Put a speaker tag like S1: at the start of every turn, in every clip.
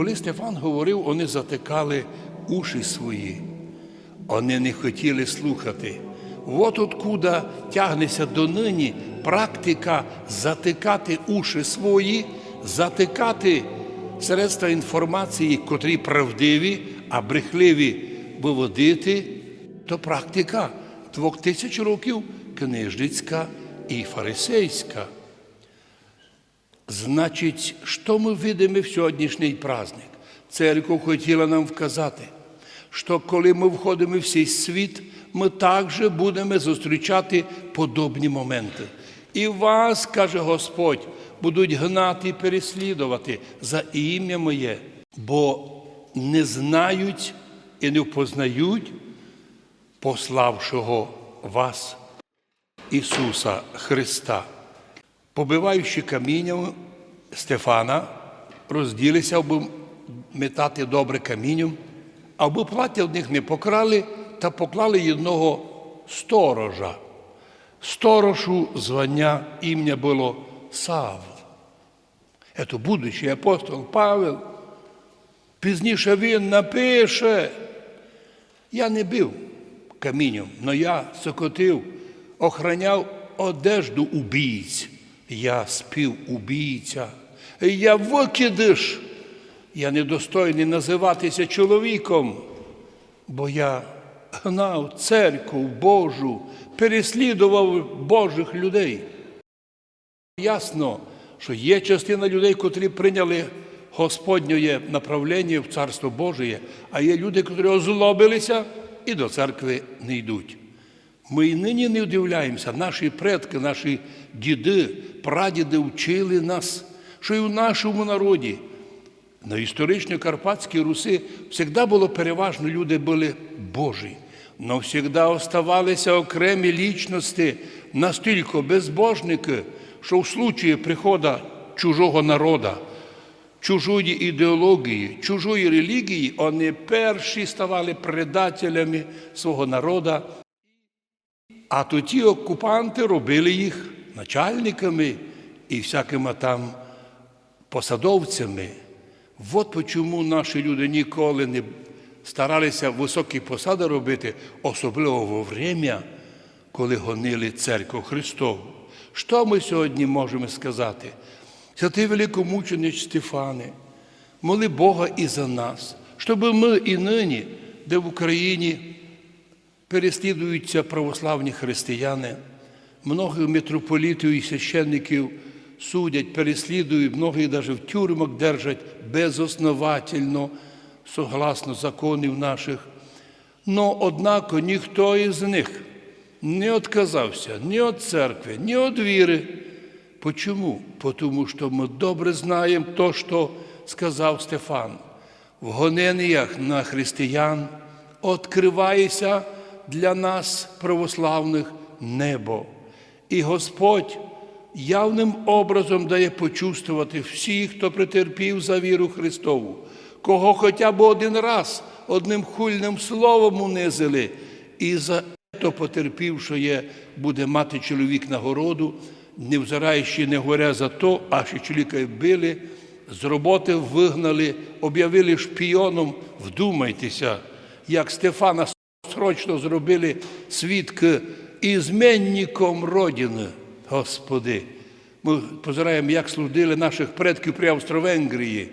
S1: коли Стефан говорив, вони затикали уші свої. Вони не хотіли слухати. От откуда тягнеться донині практика затикати уші свої, затикати средства інформації, котрі правдиві, а брехливі виводити, то практика двох тисяч років книжницька і фарисейська. Значить, що ми видимо в сьогоднішній праздник? Церква хотіла нам вказати, що коли ми входимо в цей світ, ми також будемо зустрічати подобні моменти. І вас, каже Господь, будуть гнати і переслідувати за ім'я моє, бо не знають і не впознають пославшого вас Ісуса Христа. Побиваючи камінням Стефана, розділися, аби метати добре камінням, аби плаття в них не покрали та поклали одного сторожа. Сторожу звання ім'я було Савл. Це будучий апостол Павел. Пізніше він напише. Я не бив камінням, але я сокотив, охраняв одежду убійць. Я спів убійця. Я викидиш. Я недостойний називатися чоловіком, бо я гнав церкву Божу, переслідував Божих людей. Ясно, що є частина людей, котрі прийняли Господнє направлення в Царство Божє, а є люди, котрі озлобилися і до церкви не йдуть. Ми і нині не удивляємося, наші предки, наші діди, прадіди вчили нас, що і в нашому народі, на історичній Карпатській Руси, завжди було переважно люди були Божі, але завжди оставалися окремі лічності, настільки безбожники, що в случаї приходу чужого народу, чужої ідеології, чужої релігії, вони перші ставали предателями свого народу. А то ті окупанти робили їх начальниками і всякими там посадовцями. От чому наші люди ніколи не старалися високі посади робити, особливо во время, коли гонили церкву Христову. Що ми сьогодні можемо сказати? Святий великомученик Стефане, моли Бога і за нас, щоб ми і нині, де в Україні переслідуються православні християни, многих митрополітів і священників судять, переслідують, многих навіть в тюрмах держать безосновательно, согласно законів наших. Но, однако, ніхто із них не відказався ні від церкви, ні від віри. Почому? Тому що ми добре знаємо то, що сказав Стефан. В гоненнях на християн відкривається для нас, православних, небо. І Господь явним образом дає почувствувати всіх, хто претерпів за віру Христову, кого хоча б один раз одним хульним словом унизили, і за то потерпів, що є, буде мати чоловік нагороду, не взираючи, не говоря за то, а що чоловіка били, з роботи вигнали, об'явили шпіоном, вдумайтеся, як Стефана срочно зробили свідки ізменником Родини, Господи. Ми позираємо, як служили наших предків при Австро-Венгрії.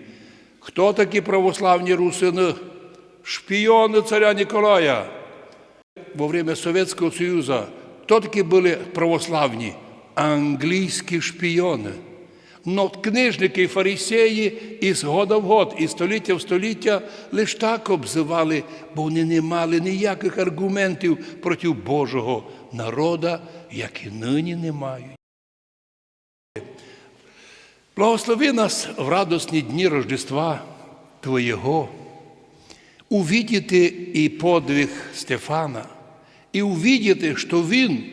S1: Хто такі православні русини? Шпіони царя Ніколая. Во время Совєтського Союзу хто такі були православні? Англійські шпіони. Но книжники і фарисеї із года в год, і століття в століття лише так обзивали, бо вони не мали ніяких аргументів проти Божого народа, як і нині не мають. Благослови нас в радосні дні Рождества Твоєго, увидіти і подвиг Стефана, і увидіти, що він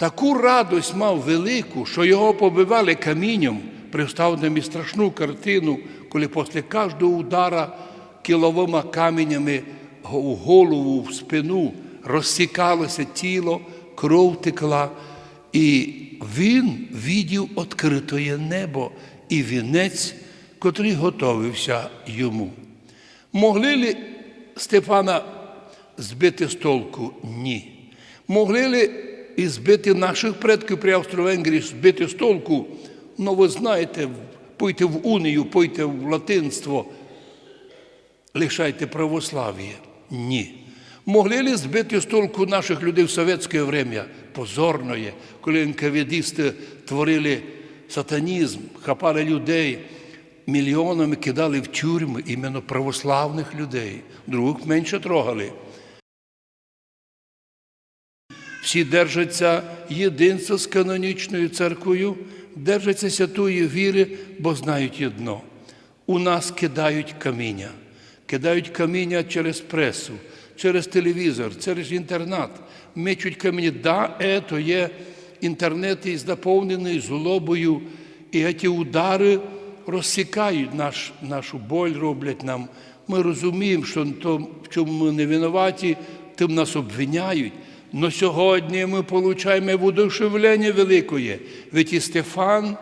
S1: таку радость мав велику, що його побивали камінням, представ нам страшну картину, коли після кожного удара кіловими каменями у голову, в спину розсікалося тіло, кров текла, і він видів відкритое небо і вінець котрий готовився йому. Могли ли Стефана збити з толку? Ні. Могли ли і збити наших предків при Австро-Венгрії, збити з толку? Ну, ви знаєте, пойте в унію, пойте в латинство, лишайте православ'я. Ні. Могли ли збити з толку наших людей в совєтське время? Позорно є, коли НКВДисти творили сатанізм, хапали людей, мільйонами кидали в тюрми іменно православних людей, других менше трогали. Всі держаться єдинства з канонічною церквою, держаться святої віри, бо знають єдно. У нас кидають каміння, кидають каміння через пресу, через телевізор, через інтернет. Мечуть каміння. Да, это є інтернет і заповнений злобою, і ці удари розсікають наш, нашу боль, роблять нам. Ми розуміємо, що то, в чому ми не винуваті, тим нас обвиняють. Но сьогодні ми отримуємо воодушевлення великое. Ведь і Стефан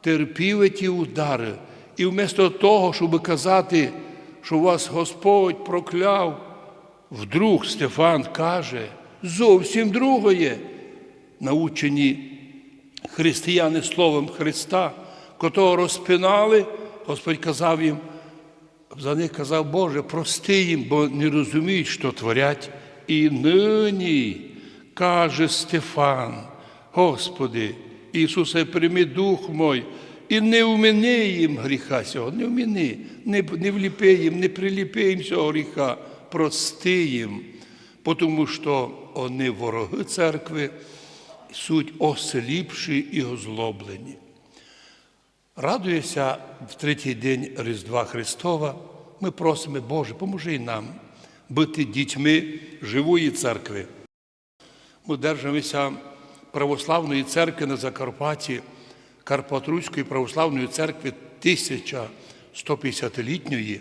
S1: терпів ті удари. І вместо того, щоб казати, що вас Господь прокляв, вдруг Стефан каже зовсім другое. Научені християни Словом Христа, котрого розпинали, Господь казав їм, за них казав, Боже, прости їм, бо не розуміють, що творять. І нині каже Стефан, Господи, Ісусе, прийми дух мой, і не вмини їм гріха цього, не вмини, не, не вліпи їм, не приліпи їм цього гріха, прости їм, тому що вони вороги церкви, суть осліпші і озлоблені. Радуєся в третій день Різдва Христова. Ми просимо, Боже, поможи нам бути дітьми живої церкви. Ми держимося православної церкви на Закарпатті, Карпатруської православної церкви 1150-літньої,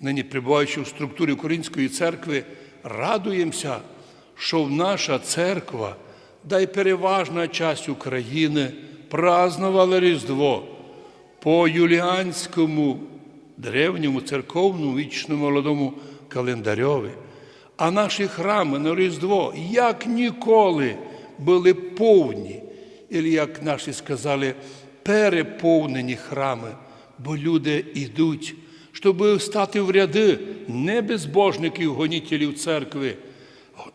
S1: нині перебуваючи в структурі Української церкви, радуємося, що наша церква, да й переважна часть України празнувала Різдво по юліанському древньому церковному вічному молодому календарьові. А наші храми на Різдво як ніколи були повні, або, як наші сказали, переповнені храми, бо люди йдуть, щоб стати в ряди не безбожників, гонітелів церкви,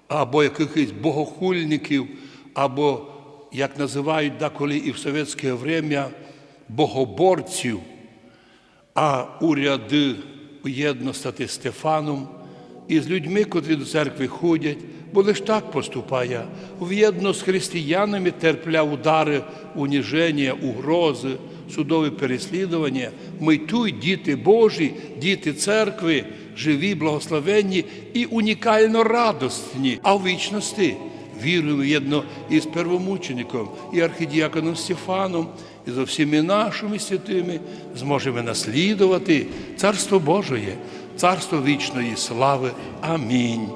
S1: або якихось богохульників, або, як називають деколи і в совєтське время, богоборців, а у ряди уєдно стати Стефаном і з людьми, котрі до церкви ходять, бо лиш так поступає, в'єдно з християнами терпля удари, уніження, угрози, судові переслідування. Ми тут діти Божі, діти церкви, живі, благословенні і унікально радостні, а в вічності. Віруємо єдно із первомучеником, і архідіаконом Стефаном, і за всіми нашими святими зможемо наслідувати Царство Божоє, Царство вічної слави. Амінь.